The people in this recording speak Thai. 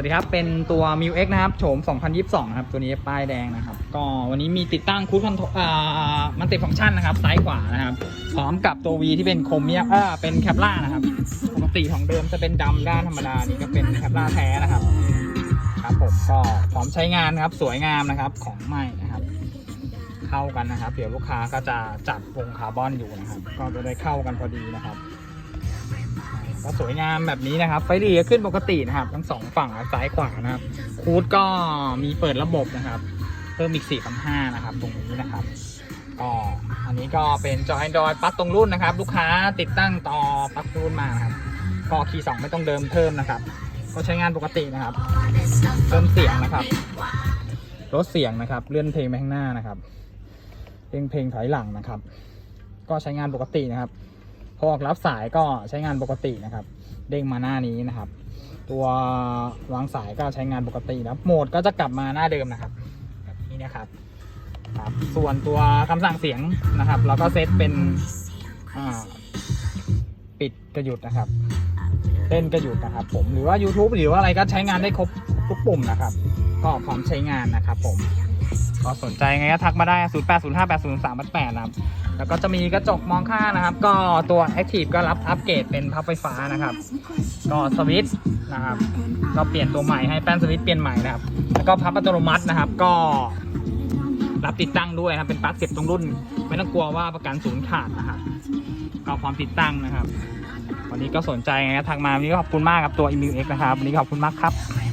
วัสดีครับ เป็นตัว m ิว X นะครับโฉม 2022 ครับ ตัวนี้ป้ายแดงนะครับ ก็วันนี้มีติดตั้งคูดคอนโทรมันติดฟังก์ชันนะครับ ซ้ายขวานะครับ พร้อมกับตัว V ที่เป็นโคมเมียอ่าเป็นแคปล่านะครับ ปกติของเดิมจะเป็นดำด้านธรรมดา นี่ก็เป็นแคปล่าแท้นะครับ ครับผมก็พร้อมใช้งานนะครับ สวยงามนะครับ ของใหม่นะครับ เข้ากันนะครับ เดี๋ยวลูกค้าก็จะจัดวงคาร์บอนอยู่นะครับ ก็จะได้เข้ากันพอดีนะครับ ก็สวยงามแบบนี้นะครับ ไฟเรียขึ้นปกตินะครับ ทั้งสองฝั่งซ้ายขวานะครับ คูดก็มีเปิดระบบนะครับ เพิ่มอีก4,500นะครับ ตรงนี้นะครับก็อันนี้ก็เป็นจอ Android ปลั๊กตรงรุ่นนะครับ ลูกค้าติดตั้งต่อปลั๊กรุ่นมาครับก็คีย์สองไม่ต้องเดิมเพิ่มนะครับ ก็ใช้งานปกตินะครับเพิ่มเสียงนะครับลดเสียงนะครับ เลื่อนเพลงไปข้างหน้านะครับเร่งเพลงถอยหลังนะครับ ก็ใช้งานปกตินะครับ พอออกรับสายก็ใช้งานปกตินะครับ เด้งมาหน้านี้นะครับ ตัววางสายก็ใช้งานปกตินะโหมดก็จะกลับมาหน้าเดิมนะครับแบบนี้นะครับครับส่วนตัวคำสั่งเสียงนะครับ เราก็เซตเป็นปิดกระหยุดนะครับเล่นกระหยุดนะครับ ผมหรือว่า YouTube หรือว่าอะไรก็ใช้งานได้ครบทุกปุ่มนะครับ ก็พร้อมใช้งานนะครับ ผมก็สนใจไงก็ทักมาได้ 0 8 0 5 8 0 3 8 8นะครับ แล้วก็จะมีกระจกมองข้างนะครับ ก็ตัว Active ก็รับอัปเกรดเป็นพับไฟฟ้านะครับ ก็สวิตช์นะครับ ก็เปลี่ยนตัวใหม่ให้แป้นสวิตช์เปลี่ยนใหม่นะครับ แล้วก็พับอัตโนมัตินะครับ ก็รับติดตั้งด้วยครับเป็นปลั๊กเสียบตรงรุ่น ไม่ต้องกลัวว่าประกันศูนย์ขาดนะครับก็พร้อมติดตั้งนะครับ วันนี้ก็สนใจไงทักมาวันนี้ก็ขอบคุณมากครับตัว e m u x นะครับ วันนี้ขอบคุณมากครับ